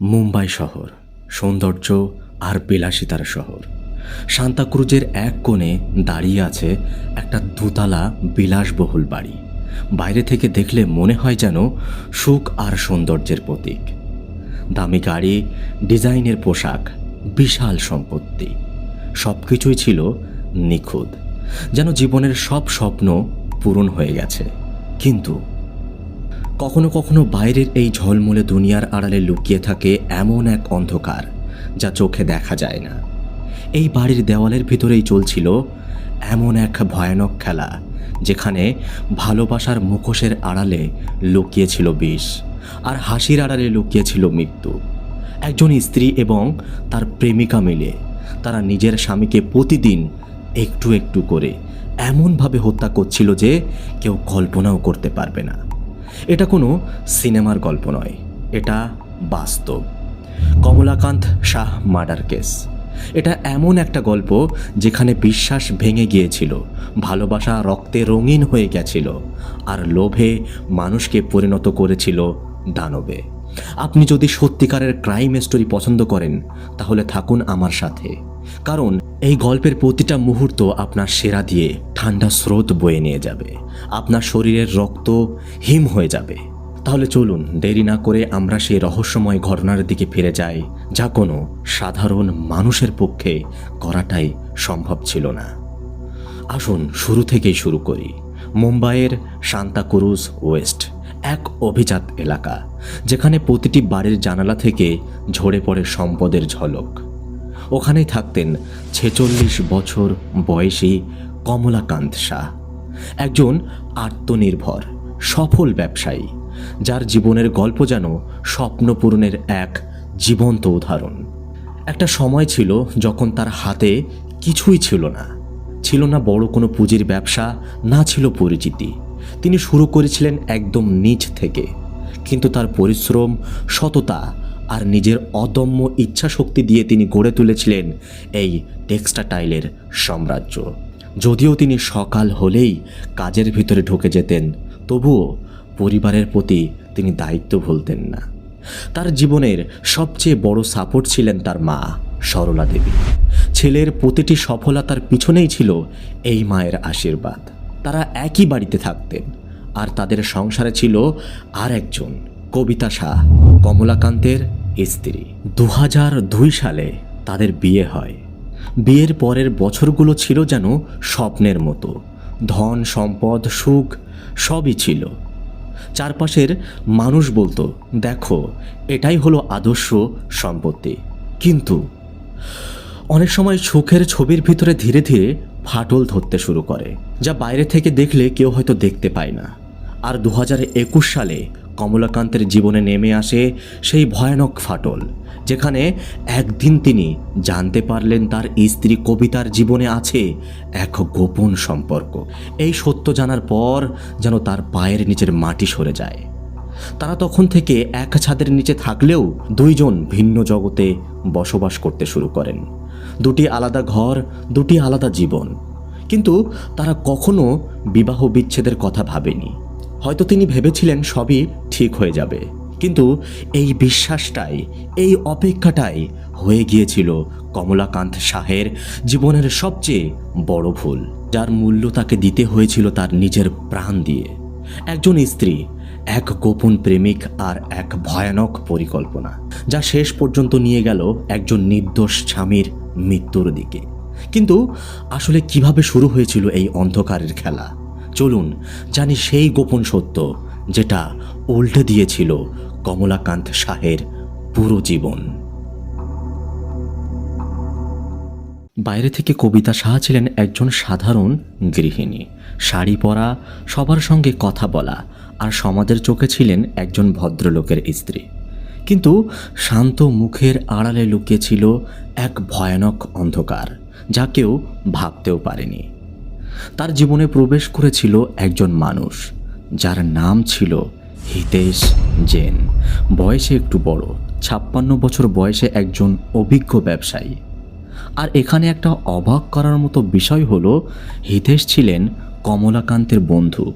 মুম্বাই শহর, সৌন্দর্য আর বিলাসিতার শহর। সান্তাক্রুজের এক কোণে দাঁড়িয়ে আছে একটা দুতলা বিলাসবহুল বাড়ি। বাইরে থেকে দেখলে মনে হয় যেন সুখ আর সৌন্দর্যের প্রতীক। দামি গাড়ি, ডিজাইনের পোশাক, বিশাল সম্পত্তি। সব কিছুই ছিল নিখুঁত। যেন জীবনের সব স্বপ্ন পূরণ হয়ে গেছে। কিন্তু কখনো কখনো বাইরের এই ঝলমলে দুনিয়ার আড়ালে লুকিয়ে থাকে এমন এক অন্ধকার, যা চোখে দেখা যায় না। এই বাড়ির দেওয়ালের ভিতরেই চলছিল এমন এক ভয়ানক খেলা, যেখানে ভালোবাসার মুখোশের আড়ালে লুকিয়েছিল বিষ আর হাসির আড়ালে লুকিয়েছিল মৃত্যু। একজন স্ত্রী এবং তার প্রেমিকা মিলে তারা নিজের স্বামীকে প্রতিদিন একটু একটু করে এমনভাবে হত্যা করছিল যে কেউ কল্পনাও করতে পারবে না। এটা কোনো সিনেমার গল্প নয়, এটা বাস্তব। Kamalakanta Shah murder case. এটা এমন একটা গল্প যেখানে বিশ্বাস ভেঙে গিয়েছিল, ভালোবাসা রক্তে রঙিন হয়ে গেছিল, আর লোভে মানুষকে পরিণত করেছিল দানবে। আপনি যদি সত্যিকারের ক্রাইম স্টোরি পছন্দ করেন, তাহলে থাকুন আমার সাথে। কারণ এই গল্পের প্রতিটা মুহূর্ত আপনার সেরা দিয়ে ঠান্ডা স্রোত বয়ে নিয়ে যাবে। আপনার শরীরের রক্ত হিম হয়ে যাবে। তাহলে চলুন, দেরি না করে আমরা সেই রহস্যময় ঘটনার দিকে ফিরে যাই, যা কোনো সাধারণ মানুষের পক্ষে করাটাই সম্ভব ছিল না। আসুন, শুরু থেকেই শুরু করি। মুম্বাইয়ের সান্তাকুরুজ ওয়েস্ট, এক অভিজাত এলাকা, যেখানে প্রতিটি বাড়ির জানালা থেকে ঝরে পড়ে সম্পদের ঝলক। ওখানেই থাকতেন ছেচল্লিশ বছর বয়সী কমলাকান্ত শাহ। একজন আত্মনির্ভর, সফল ব্যবসায়ী, যার জীবনের গল্প যেন স্বপ্নপূরণের এক জীবন্ত উদাহরণ। একটা সময় ছিল যখন তার হাতে কিছুই ছিল না। ছিল না বড় কোনো পুঁজির ব্যবসা, না ছিল পরিচিতি। তিনি শুরু করেছিলেন একদম নিচ থেকে। কিন্তু তার পরিশ্রম, সততা আর নিজের অদম্য ইচ্ছাশক্তি দিয়ে তিনি গড়ে তুলেছিলেন এই টেক্সটাটাইলের সাম্রাজ্য। যদিও তিনি সকাল হলেই কাজের ভিতরে ঢুকে যেতেন, তবুও পরিবারের প্রতি তিনি দায়িত্ব ভুলতেন না। তার জীবনের সবচেয়ে বড় সাপোর্ট ছিলেন তার মা, সরলা দেবী। ছেলের প্রতিটি সফলতার পিছনেই ছিল এই মায়ের আশীর্বাদ। তারা একই বাড়িতে থাকতেন, আর তাদের সংসারে ছিল আর একজন কবিতা শাহ কমলাকান্তের স্ত্রী। দু সালে তাদের বিয়ে হয়। বিয়ের পরের বছরগুলো ছিল যেন স্বপ্নের মতো। ধন, সম্পদ, সুখ সবই ছিল। চারপাশের মানুষ বলতো, দেখো, এটাই হলো আদর্শ সম্পত্তি। কিন্তু অনেক সময় সুখের ছবির ভিতরে ধীরে ধীরে ফাটল ধরতে শুরু করে, যা বাইরে থেকে দেখলে কেউ হয়তো দেখতে পায় না। আর দু সালে কমলাকান্তের জীবনে নেমে আসে সেই ভয়ানক ফাটল, যেখানে একদিন তিনি জানতে পারলেন তার স্ত্রী কবিতার জীবনে আছে এক গোপন সম্পর্ক। এই সত্য জানার পর যেন তার পায়ের নিচের মাটি সরে যায়। তারা তখন থেকে এক ছাদের নিচে থাকলেও দুইজন ভিন্ন জগতে বসবাস করতে শুরু করেন। দুটি আলাদা ঘর, দুটি আলাদা জীবন। কিন্তু তারা কখনো বিবাহ বিচ্ছেদের কথা ভাবেনি। হয়তো তিনি ভেবেছিলেন সবই ঠিক হয়ে যাবে। কিন্তু এই বিশ্বাসটাই, এই অপেক্ষাটাই হয়ে গিয়েছিল কমলাকান্ত শাহের জীবনের সবচেয়ে বড় ভুল, যার মূল্য তাকে দিতে হয়েছিল তার নিজের প্রাণ দিয়ে। একজন স্ত্রী, এক গোপন প্রেমিক আর এক ভয়ানক পরিকল্পনা, যা শেষ পর্যন্ত নিয়ে গেল একজন নির্দোষ স্বামীর মৃত্যুর দিকে। কিন্তু আসলে কীভাবে শুরু হয়েছিল এই অন্ধকারের খেলা? চলুন জানি সেই গোপন সত্য যেটা উল্টে দিয়েছিল কমলাকান্ত শাহের পুরো জীবন। বাইরে থেকে কবিতা শাহ ছিলেন একজন সাধারণ গৃহিণী। শাড়ি পরা, সবার সঙ্গে কথা বলা আর সমাজের চোখে ছিলেন একজন ভদ্রলোকের স্ত্রী। কিন্তু শান্ত মুখের আড়ালে লুকিয়েছিল এক ভয়ানক অন্ধকার যা কেউ ভাবতেও পারেনি। তার জীবনে প্রবেশ করেছিল একজন মানুষ, যার নাম ছিল হিতেশ জেন। বয়সে একটু বড়, ছাপ্পান্ন বছর বয়সে একজন অভিজ্ঞ ব্যবসায়ী। আর এখানে একটা অবাক করার মতো বিষয় হলো, হিতেশ ছিলেন কমলাকান্তের বন্ধু।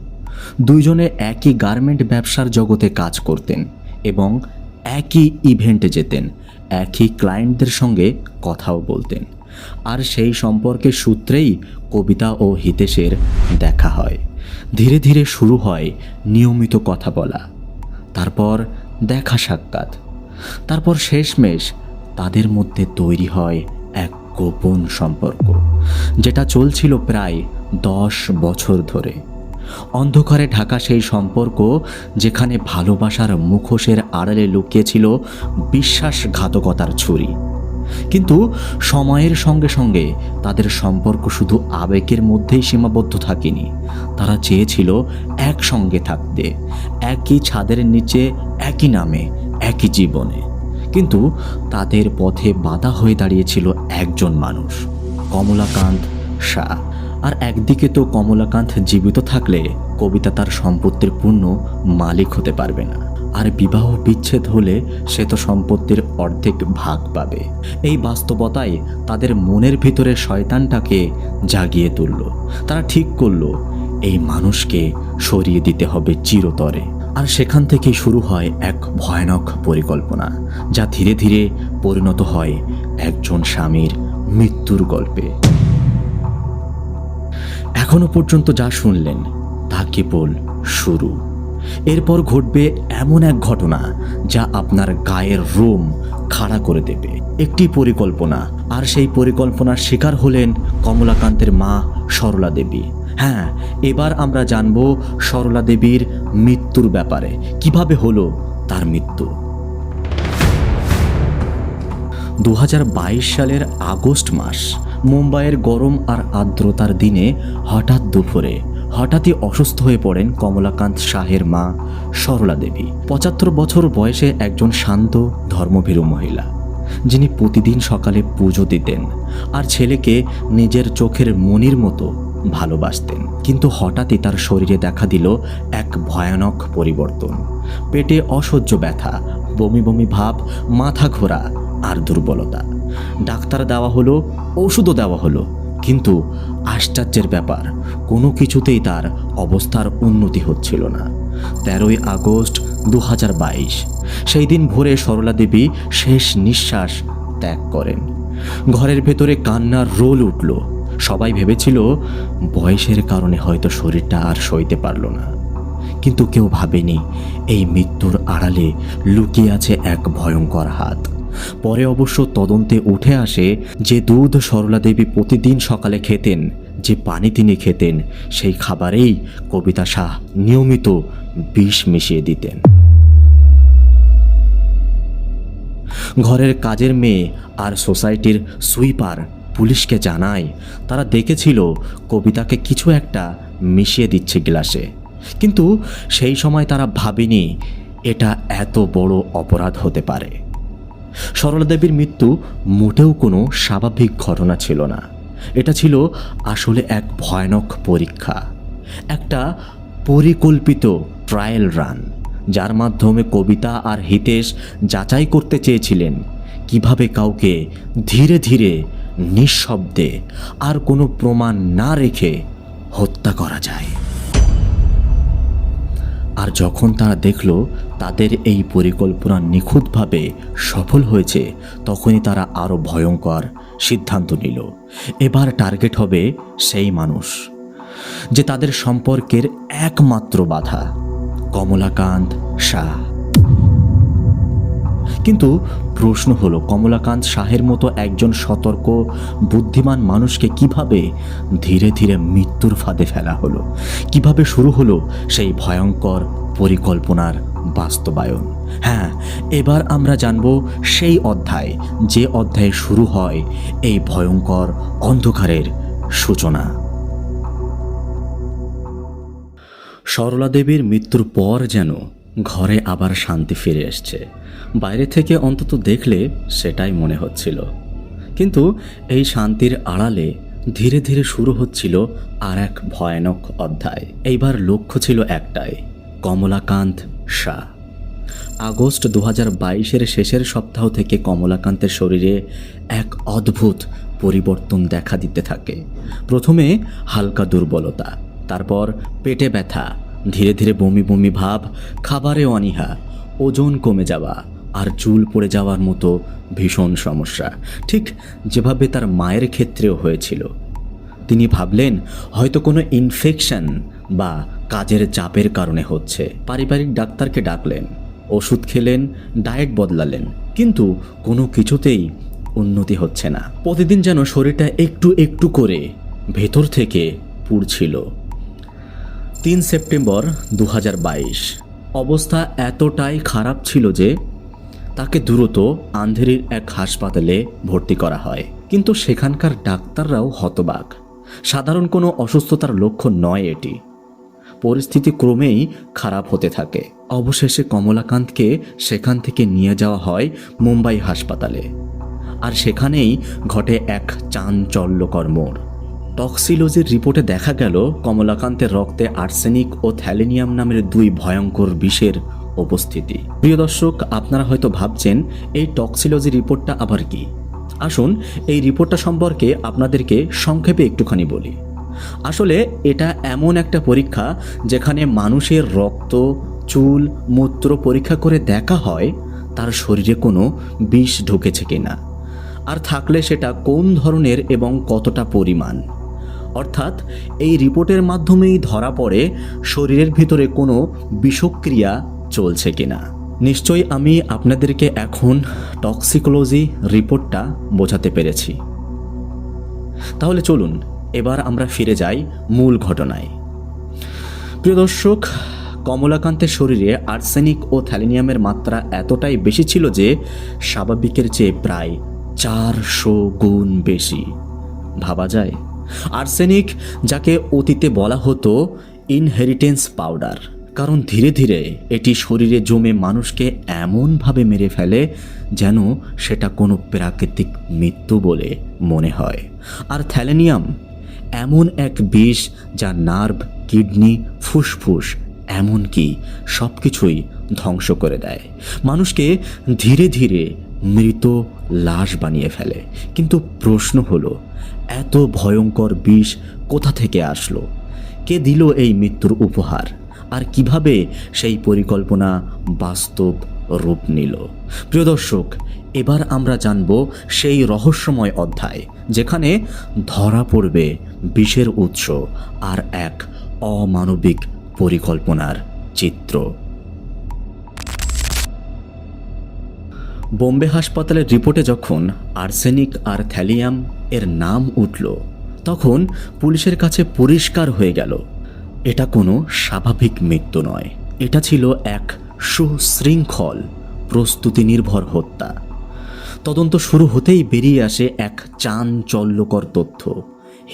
দুইজনে একই গার্মেন্ট ব্যবসার জগতে কাজ করতেন এবং একই ইভেন্টে যেতেন, একই ক্লায়েন্টদের সঙ্গে কথাও বলতেন। আর সেই সম্পর্কের সূত্রেই কবিতা ও হিতেশের দেখা হয়। ধীরে ধীরে শুরু হয় নিয়মিত কথা বলা, তারপর দেখা সাক্ষাৎ, তারপর শেষমেশ তাদের মধ্যে তৈরি হয় এক গোপন সম্পর্ক, যেটা চলছিল প্রায় দশ বছর ধরে। অন্ধকারে ঢাকা সেই সম্পর্ক যেখানে ভালোবাসার মুখোশের আড়ালে লুকিয়েছিল বিশ্বাসঘাতকতার ছুরি। কিন্তু সময়ের সঙ্গে সঙ্গে তাদের সম্পর্ক শুধু আবেগের মধ্যেই সীমাবদ্ধ থাকেনি। তারা চেয়েছিল একসঙ্গে থাকতে, একই ছাদের নিচে, একই নামে, একই জীবনে। কিন্তু তাদের পথে বাধা হয়ে দাঁড়িয়েছিল একজন মানুষ, কমলাকান্ত শাহ। আর একদিকে তো কমলাকান্ত জীবিত থাকলে কবিতা তার সম্পত্তির পূর্ণ মালিক হতে পারবে না। আর বিবাহ বিচ্ছেদ হলে সে তো সম্পত্তির অর্ধেক ভাগ পাবে। এই বাস্তবতায় তাদের মনের ভিতরে শয়তানটাকে জাগিয়ে তুলল। তারা ঠিক করল, এই মানুষকে সরিয়ে দিতে হবে চিরতরে। আর সেখান থেকেই শুরু হয় এক ভয়ানক পরিকল্পনা, যা ধীরে ধীরে পরিণত হয় একজন স্বামীর মৃত্যুর গল্পে। এখনও পর্যন্ত যা শুনলেন, তা কেবল শুরু। এরপর ঘটবে এমন এক ঘটনা যা আপনার গায়ের রোম খাড়া করে দেবে। একটি পরিকল্পনা, আর সেই পরিকল্পনার শিকার হলেন কমলাকান্তের মা সরলা দেবী। হ্যাঁ এবার আমরা জানব সরলা দেবীর মৃত্যুর ব্যাপারে। কীভাবে হলো তার মৃত্যু? দু হাজার বাইশ সালের আগস্ট মাস, মুম্বাইয়ের গরম আর আর্দ্রতার দিনে হঠাৎ দুপুরে হঠাৎই অসুস্থ হয়ে পড়েন কমলাকান্ত শাহের মা সরলা দেবী। পঁচাত্তর বছর বয়সে একজন শান্ত, ধর্মভীরু মহিলা, যিনি প্রতিদিন সকালে পুজো দিতেন আর ছেলেকে নিজের চোখের মনির মতো ভালোবাসতেন। কিন্তু হঠাৎই তার শরীরে দেখা দিল এক ভয়ানক পরিবর্তন। পেটে অসহ্য ব্যথা, বমি বমি ভাব, মাথা ঘোরা আর দুর্বলতা। ডাক্তার দেওয়া হলো, ওষুধও দেওয়া হলো। কিন্তু আশ্চর্যের ব্যাপার, কোনো কিছুতেই তার অবস্থার উন্নতি হচ্ছিল না। তেরোই আগস্ট দু হাজার বাইশ, সেই দিন ভোরে সরলা দেবী শেষ নিঃশ্বাস ত্যাগ করেন। ঘরের ভেতরে কান্নার রোল উঠল। সবাই ভেবেছিল, বয়সের কারণে হয়তো শরীরটা আর সইতে পারল না। কিন্তু কেউ ভাবেনি, এই মৃত্যুর আড়ালে লুকিয়ে আছে এক ভয়ঙ্কর হাত। পরে অবশ্য তদন্তে উঠে আসে যে দুধ সরলা দেবী প্রতিদিন সকালে খেতেন, যে পানি তিনি খেতেন, সেই খাবারেই কবিতা শাহ নিয়মিত বিষ মিশিয়ে দিতেন। ঘরের কাজের মেয়ে আর সোসাইটির সুইপার পুলিশকে জানায়, তারা দেখেছিল কবিতাকে কিছু একটা মিশিয়ে দিচ্ছে গ্লাসে। কিন্তু সেই সময় তারা ভাবেনি এটা এত বড় অপরাধ হতে পারে। সরলা দেবীর মৃত্যু মোটেও কোনো স্বাভাবিক ঘটনা ছিল না। এটা ছিল আসলে এক ভয়ানক পরীক্ষা। একটা পরিকল্পিত ট্রায়াল রান যার মাধ্যমে কবিতা আর হিতেশ যাচাই করতে চেয়েছিলেন কীভাবে কাউকে ধীরে ধীরে নিঃশব্দে আর কোনো প্রমাণ না রেখে হত্যা করা যায়। আর যখন তারা দেখল তাদের এই পরিকল্পনা নিখুঁতভাবে সফল হয়েছে, তখনই তারা আরও ভয়ঙ্কর সিদ্ধান্ত নিল। এবার টার্গেট হবে সেই মানুষ যে তাদের সম্পর্কের একমাত্র বাধা। কমলাকান্ত শাহ। কিন্তু প্রশ্ন হলো, কমলাকান্ত শাহের মতো একজন সতর্ক, বুদ্ধিমান মানুষকে কীভাবে ধীরে ধীরে মৃত্যুর ফাঁদে ফেলা হলো? কীভাবে শুরু হলো সেই ভয়ঙ্কর পরিকল্পনার বাস্তবায়ন? হ্যাঁ এবার আমরা জানব সেই অধ্যায়, যে অধ্যায়ে শুরু হয় এই ভয়ঙ্কর অন্ধকারের সূচনা। সরলা দেবীর মৃত্যুর পর যেন ঘরে আবার শান্তি ফিরে এসছে। বাইরে থেকে অন্তত দেখলে সেটাই মনে হচ্ছিল। কিন্তু এই শান্তির আড়ালে ধীরে ধীরে শুরু হচ্ছিল আর এক ভয়ানক অধ্যায়। এইবার লক্ষ্য ছিল একটাই, কমলাকান্ত শাহ। আগস্ট দু বাইশের শেষের সপ্তাহ থেকে কমলাকান্তের শরীরে এক অদ্ভুত পরিবর্তন দেখা দিতে থাকে। প্রথমে হালকা দুর্বলতা, তারপর পেটে ব্যথা, ধীরে ধীরে বমি বমি ভাব, খাবারে অনীহা, ওজন কমে যাওয়া আর চুল পড়ে যাওয়ার মতো ভীষণ সমস্যা। ঠিক যেভাবে তার মায়ের ক্ষেত্রেও হয়েছিল। তিনি ভাবলেন, হয়তো কোনো ইনফেকশন বা কাজের চাপের কারণে হচ্ছে। পারিবারিক ডাক্তারকে ডাকলেন, ওষুধ খেলেন ডায়েট বদলালেন। কিন্তু কোনো কিছুতেই উন্নতি হচ্ছে না। প্রতিদিন যেন শরীরটা একটু একটু করে ভেতর থেকে পুড়ছিল। তিন সেপ্টেম্বর দু হাজার বাইশ। অবস্থা এতটাই খারাপ ছিল যে তাকে দ্রুত আন্ধেরির এক হাসপাতালে ভর্তি করা হয়। কিন্তু সেখানকার ডাক্তাররাও হতবাক। সাধারণ কোনো অসুস্থতার লক্ষণ নয় এটি। পরিস্থিতি ক্রমেই খারাপ হতে থাকে। অবশেষে কমলাকান্তকে সেখান থেকে নিয়ে যাওয়া হয় মুম্বাই হাসপাতালে। আর সেখানেই ঘটে এক চাঞ্চল্যকর মোড়। টক্সিলোজির রিপোর্টে দেখা গেল, কমলাকান্তের রক্তে আর্সেনিক ও থ্যালেনিয়াম নামের দুই ভয়ঙ্কর বিষের উপস্থিতি। প্রিয় দর্শক, আপনারা হয়তো ভাবছেন, এই টক্সিলজি রিপোর্টটা আবার কি? আসুন, এই রিপোর্টটা সম্পর্কে আপনাদেরকে সংক্ষেপে একটুখানি বলি। আসলে এটা এমন একটা পরীক্ষা যেখানে মানুষের রক্ত, চুল, মূত্র পরীক্ষা করে দেখা হয়, তার শরীরে কোনো বিষ ঢুকেছে কিনা, আর থাকলে সেটা কোন ধরনের এবং কতটা পরিমাণ। অর্থাৎ, এই রিপোর্টের মাধ্যমেই ধরা পড়ে শরীরের ভিতরে কোনো বিষক্রিয়া চলছে কিনা? নিশ্চয়ই আমি আপনাদেরকে এখন টক্সিকোলজি রিপোর্টটা বোঝাতে পেরেছি। তাহলে চলুন, এবার আমরা ফিরে যাই মূল ঘটনায়। প্রিয় দর্শক, কমলাকান্তের শরীরে আর্সেনিক ও থ্যালিনিয়ামের মাত্রা এতটাই বেশি ছিল যে স্বাভাবিকের চেয়ে প্রায় চারশো গুণ বেশি। ভাবা যায়? আর্সেনিক যাকে অতীতে বলা হতো ইনহেরিটেন্স পাউডার কারণ ধীরে ধীরে এটি শরীরে জমে মানুষকে এমনভাবে মেরে ফেলে যেন সেটা কোনো প্রাকৃতিক মৃত্যু বলে মনে হয়। আর থ্যালেনিয়াম এমন এক বিষ যা নার্ভ, কিডনি, ফুসফুস এমনকি সব কিছুই ধ্বংস করে দেয়। মানুষকে ধীরে ধীরে মৃত লাশ বানিয়ে ফেলে। কিন্তু প্রশ্ন হলো, এত ভয়ঙ্কর বিষ কোথা থেকে আসলো? কে দিল এই মৃত্যুর উপহার? আর কীভাবে সেই পরিকল্পনা বাস্তব রূপ নিল। প্রিয় দর্শক, এবার আমরা জানব সেই রহস্যময় অধ্যায়, যেখানে ধরা পড়বে বিষের উৎস আর এক অমানবিক পরিকল্পনার চিত্র। বোম্বে হাসপাতালের রিপোর্টে যখন আর্সেনিক আর থ্যালিয়াম এর নাম উঠল, তখন পুলিশের কাছে পরিষ্কার হয়ে গেল এটা কোনো স্বাভাবিক মৃত্যু নয়। এটা ছিল এক সুশৃঙ্খল প্রস্তুতি নির্ভর হত্যা। তদন্ত শুরু হতেই বেরিয়ে আসে এক চাঞ্চল্যকর তথ্য।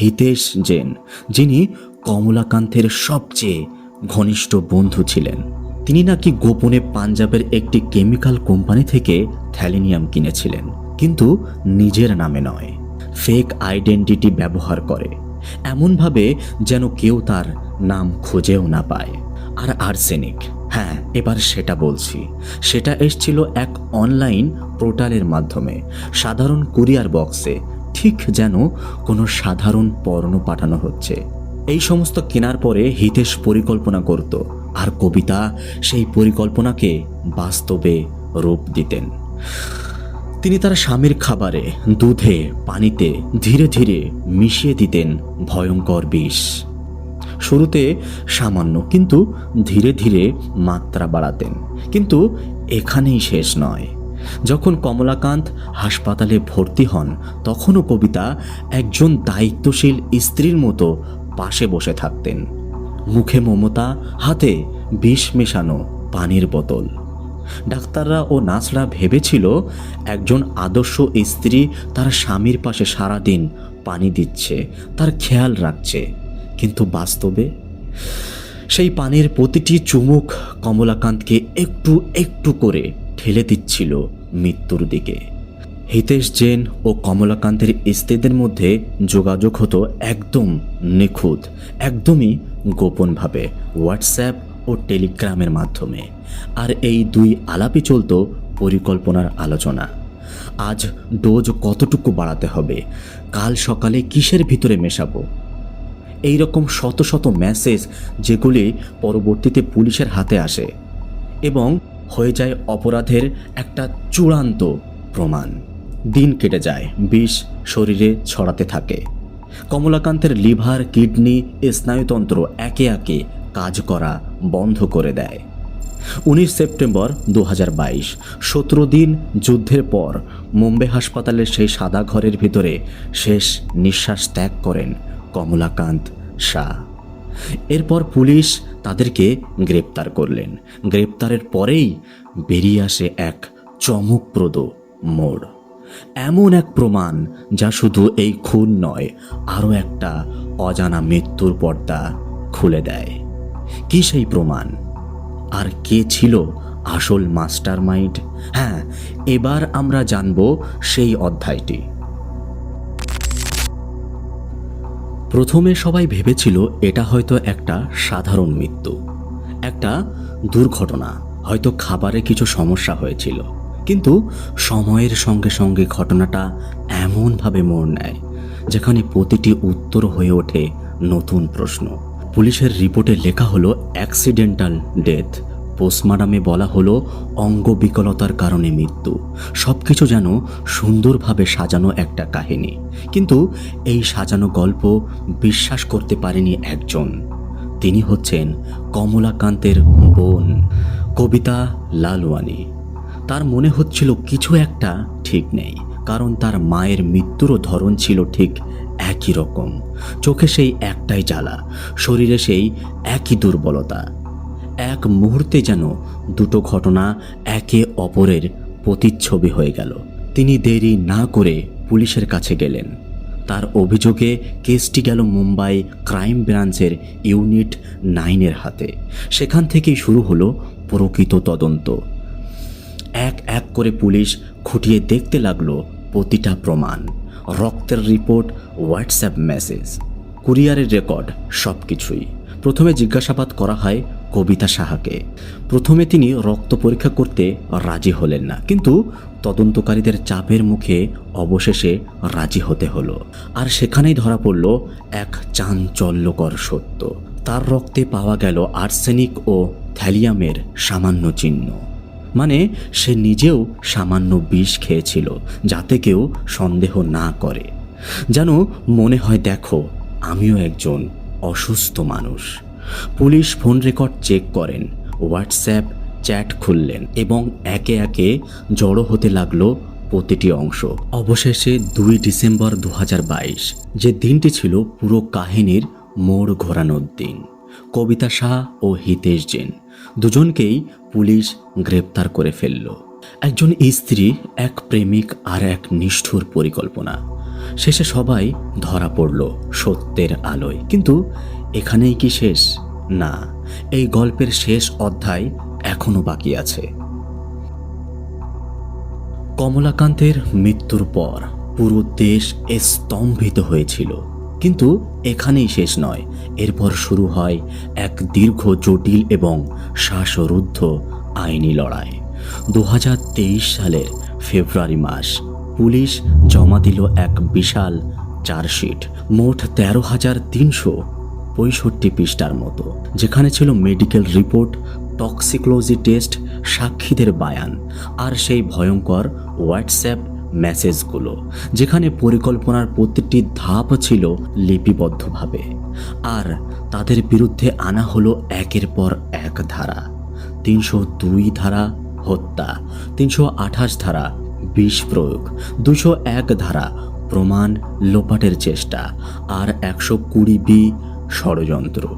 হিতেশ জেন, যিনি কমলাকান্তের সবচেয়ে ঘনিষ্ঠ বন্ধু ছিলেন। তিনি নাকি গোপনে পাঞ্জাবের একটি কেমিক্যাল কোম্পানি থেকে থ্যালিনিয়াম কিনেছিলেন, কিন্তু নিজের নামে নয়। ফেক আইডেন্টিটি ব্যবহার করে। এমনভাবে যেন কেউ তার নাম খুঁজেও না পায়। আর আর্সেনিক হ্যাঁ এবার সেটা বলছি। সেটা এসছিল এক অনলাইন পোর্টালের মাধ্যমে। সাধারণ কুরিয়ার বক্সে ঠিক যেন কোনো সাধারণ পর্ণ পাঠানো হচ্ছে। এই সমস্ত কেনার পরে হিতেশ পরিকল্পনা করত, আর কবিতা সেই পরিকল্পনাকে বাস্তবে রূপ দিতেন। তিনি তার স্বামীর খাবারে, দুধে, পানিতে ধীরে ধীরে মিশিয়ে দিতেন ভয়ঙ্কর বিষ। শুরুতে সামান্য কিন্তু ধীরে ধীরে মাত্রা বাড়াতেন। কিন্তু এখানেই শেষ নয়। যখন কমলাকান্ত হাসপাতালে ভর্তি হন, তখনও কবিতা একজন দায়িত্বশীল স্ত্রীর মতো পাশে বসে থাকতেন। মুখে মমতা, হাতে বিষ মেশানো পানির বোতল। ডাক্তাররা ও নার্সরা ভেবেছিল একজন আদর্শ স্ত্রী তার স্বামীর পাশে সারাদিন পানি দিচ্ছে, তার খেয়াল রাখছে। কিন্তু বাস্তবে সেই পানির প্রতিটি চুমুক কমলাকান্তকে একটু একটু করে ঠেলে দিচ্ছিল মৃত্যুর দিকে। হিতেশ জেন ও কমলাকান্তের স্ত্রীদের মধ্যে যোগাযোগ হতো একদম নিখুঁত, একদমই গোপনভাবে হোয়াটসঅ্যাপ ও টেলিগ্রামের মাধ্যমে। আর এই দুই আলাপই চলতো পরিকল্পনার আলোচনা। আজ ডোজ কতটুকু বাড়াতে হবে? কাল সকালে কিসের ভিতরে মেশাবো? এই রকম শত শত মেসেজ যেগুলি পরবর্তীতে পুলিশের হাতে আসে এবং হয়ে যায় অপরাধের একটা চূড়ান্ত প্রমাণ। দিন কেটে যায়, বিষ শরীরে ছড়াতে থাকে। কমলাকান্তের লিভার, কিডনি, স্নায়ুতন্ত্র একে একে কাজ করা বন্ধ করে দেয়। উনিশ সেপ্টেম্বর দু সতেরো দিন যুদ্ধের পর মুম্বাই হাসপাতালের সেই সাদা ঘরের ভিতরে শেষ নিঃশ্বাস ত্যাগ করেন কমলাকান্ত শাহ। এরপর পুলিশ তাদেরকে গ্রেপ্তার করলেন। গ্রেপ্তারের পরেই বেরিয়ে আসে এক চমকপ্রদ মোড়। এমন এক প্রমাণ যা শুধু এই খুন নয়, আরও একটা অজানা মৃত্যুর পর্দা খুলে দেয়। কি সেই প্রমাণ? আর কে ছিল আসল মাস্টার মাইন্ড হ্যাঁ এবার আমরা জানব সেই অধ্যায়টি। প্রথমে সবাই ভেবেছিল এটা হয়তো একটা সাধারণ মৃত্যু, একটা দুর্ঘটনা, হয়তো খাবারে কিছু সমস্যা হয়েছিল। কিন্তু সময়ের সঙ্গে সঙ্গে ঘটনাটা এমনভাবে মোড় নেয়, যেখানে প্রতিটি উত্তর হয়ে ওঠে নতুন প্রশ্ন। পুলিশের রিপোর্টে লেখা হলো অ্যাক্সিডেন্টাল ডেথ পোস্টমার্টামে বলা হলো অঙ্গ বিকলতার কারণে মৃত্যু। সব কিছু যেন সুন্দরভাবে সাজানো একটা কাহিনী। কিন্তু এই সাজানো গল্প বিশ্বাস করতে পারেনি একজন। তিনি হচ্ছেন কমলাকান্তের বোন, কবিতা লালওয়ানি। তার মনে হচ্ছিল কিছু একটা ঠিক নেই, কারণ তার মায়ের মৃত্যুরও ধরন ছিল ঠিক একই রকম। চোখে সেই একটাই জ্বালা, শরীরে সেই একই দুর্বলতা। এক মুহূর্তে যেন দুটো ঘটনা একে অপরের প্রতিচ্ছবি হয়ে গেল। তিনি দেরি না করে পুলিশের কাছে গেলেন। তার অভিযোগে কেসটি গেল মুম্বাই ক্রাইম ব্রাঞ্চের ইউনিট নাইনের হাতে। সেখান থেকেই শুরু হলো প্রকৃত তদন্ত। এক এক করে পুলিশ খুঁটিয়ে দেখতে লাগল প্রতিটা প্রমাণ। রক্তের রিপোর্ট, হোয়াটসঅ্যাপ মেসেজ, কুরিয়ারের রেকর্ড সব কিছুই প্রথমে জিজ্ঞাসাবাদ করা হয় কবিতা সাহাকে। প্রথমে তিনি রক্ত পরীক্ষা করতে রাজি হলেন না, কিন্তু তদন্তকারীদের চাপের মুখে অবশেষে রাজি হতে হলো। আর সেখানেই ধরা পড়ল এক চাঞ্চল্যকর সত্য। তার রক্তে পাওয়া গেল আর্সেনিক ও থ্যালিয়ামের সামান্য চিহ্ন। মানে সে নিজেও সামান্য বিষ খেয়েছিল, যাতে কেউ সন্দেহ না করে। যেন মনে হয়, দেখো, আমিও একজন অসুস্থ মানুষ। পুলিশ ফোন রেকর্ড চেক করেন, হোয়াটসঅ্যাপ চ্যাট খুললেন এবং একে একে জড়ো হতে লাগল প্রতিটি অংশ। অবশেষে দুই ডিসেম্বর দু হাজার বাইশ, যে দিনটি ছিল পুরো কাহিনীর মোড় ঘোরানোর দিন। কবিতা শাহ ও হিতেশ জেন দুজনকেই পুলিশ গ্রেপ্তার করে ফেলল। একজন স্ত্রী এক প্রেমিক আর এক নিষ্ঠুর পরিকল্পনা। শেষে সবাই ধরা পড়ল সত্যের আলোয়। কিন্তু এখানেই কি শেষ? না, এই গল্পের শেষ অধ্যায় এখনও বাকি আছে। কমলাকান্তের মৃত্যুর পর পুরো দেশ স্তম্ভিত হয়েছিল। কিন্তু এখানেই শেষ নয়। এরপর শুরু হয় এক দীর্ঘ, জটিল এবং শ্বাসরুদ্ধ আইনি লড়াই। দু হাজার তেইশ সালের ফেব্রুয়ারি মাস, পুলিশ জমা দিল এক বিশাল চার্জশিট, মোট তেরো হাজার তিনশো পঁয়ষট্টি পৃষ্ঠার মতো, যেখানে ছিল মেডিকেল রিপোর্ট, টক্সিকোলজি টেস্ট, সাক্ষীদের বায়ান, আর সেই ভয়ঙ্কর হোয়াটসঅ্যাপ মেসেজগুলো, যেখানে পরিকল্পনার প্রতিটি ধাপ ছিল লিপিবদ্ধভাবে। আর তাদের বিরুদ্ধে আনা হলো একের পর এক ধারা, তিনশো দুই ধারা হত্যা, তিনশো আঠাশ ধারা বিষ প্রয়োগ, দুশো এক ধারা প্রমাণ লোপাটের চেষ্টা, আর একশো কুড়ি বি ষড়যন্ত্র।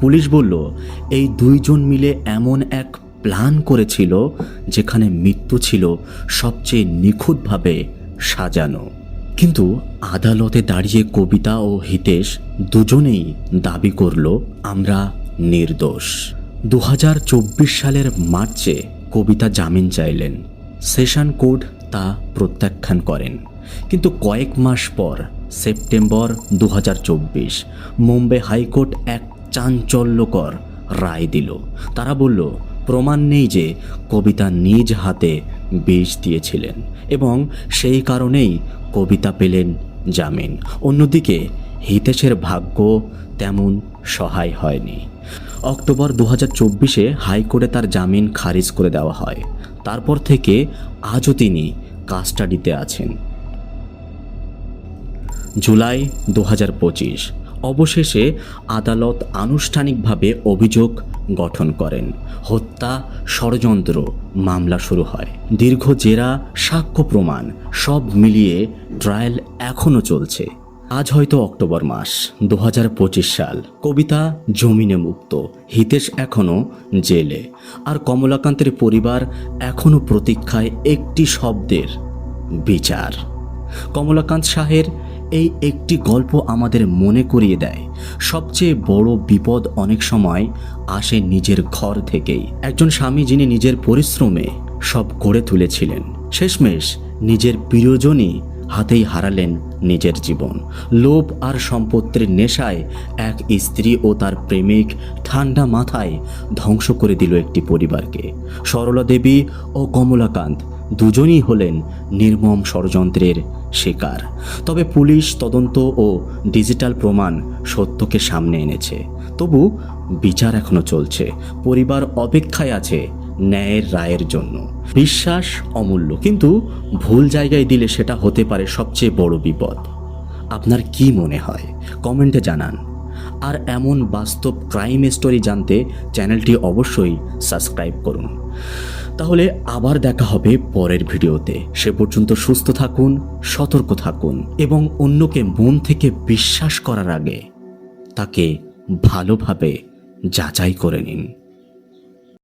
পুলিশ বলল, এই দুইজন মিলে এমন এক প্ল্যান করেছিল যেখানে মৃত্যু ছিল সবচেয়ে নিখুঁতভাবে সাজানো। কিন্তু আদালতে দাঁড়িয়ে কবিতা ও হিতেশ দুজনেই দাবি করল, আমরা নির্দোষ। দু হাজার চব্বিশ সালের মার্চে কবিতা জামিন চাইলেন। সেশন কোর্ট তা প্রত্যাখ্যান করেন। কিন্তু কয়েক মাস পর, সেপ্টেম্বর দু মুম্বাই হাইকোর্ট এক চাঞ্চল্যকর রায় দিল। তারা বলল প্রমাণ নেই যে কবিতা নিজ হাতে বিষ দিয়েছিলেন এবং সেই কারণেই কবিতা পেলেন জামিন। অন্যদিকে হিতেশের ভাগ্য তেমন সহায় হয়নি। অক্টোবর দু হাজার চব্বিশে হাইকোর্টে তার জামিন খারিজ করে দেওয়া হয়। তারপর থেকে আজও তিনি কাস্টাডিতে আছেন। জুলাই দু হাজার পঁচিশ অবশেষে আদালত আনুষ্ঠানিকভাবে অভিযোগ গঠন করেন। হত্যা ষড়যন্ত্র মামলা শুরু হয়। দীর্ঘ জেরা, সাক্ষ্য প্রমাণ সব মিলিয়ে ট্রায়াল এখনও চলছে। আজ হয়তো অক্টোবর মাস দু হাজার পঁচিশ সাল। কবিতা জমিনে মুক্ত, হিতেশ এখনও জেলে। আর কমলাকান্তের পরিবার এখনও প্রতীক্ষায় একটি শব্দের বিচার। কমলাকান্ত শাহের এই একটি গল্প আমাদের মনে করিয়ে দেয়। সবচেয়ে বড় বিপদ অনেক সময় আসে নিজের ঘর থেকেই। একজন স্বামী যিনি নিজের পরিশ্রমে সব গড়ে তুলেছিলেন, শেষমেশ নিজের প্রিয়জনই হাতেই হারালেন নিজের জীবন। লোভ আর সম্পত্তির নেশায় এক স্ত্রী ও তার প্রেমিক ঠান্ডা মাথায় ধ্বংস করে দিল একটি পরিবারকে। সরলা দেবী ও কমলাকান্ত দুজনই হলেন নির্মম ষড়যন্ত্রের শিকার। তবে পুলিশ, তদন্ত ও ডিজিটাল প্রমাণ সত্যকে সামনে এনেছে। তবু বিচার এখনও চলছে। পরিবার অপেক্ষায় আছে ন্যায়ের রায়ের জন্য। বিশ্বাস অমূল্য, কিন্তু ভুল জায়গায় দিলে সেটা হতে পারে সবচেয়ে বড় বিপদ। আপনার কি মনে হয়? কমেন্টে জানান। আর এমন বাস্তব ক্রাইম স্টোরি জানতে চ্যানেলটি অবশ্যই সাবস্ক্রাইব করুন। তাহলে আবার দেখা হবে পরের ভিডিওতে। সে পর্যন্ত সুস্থ থাকুন, সতর্ক থাকুন এবং অন্যকে মন থেকে বিশ্বাস করার আগে তাকে ভালোভাবে যাচাই করে নিন।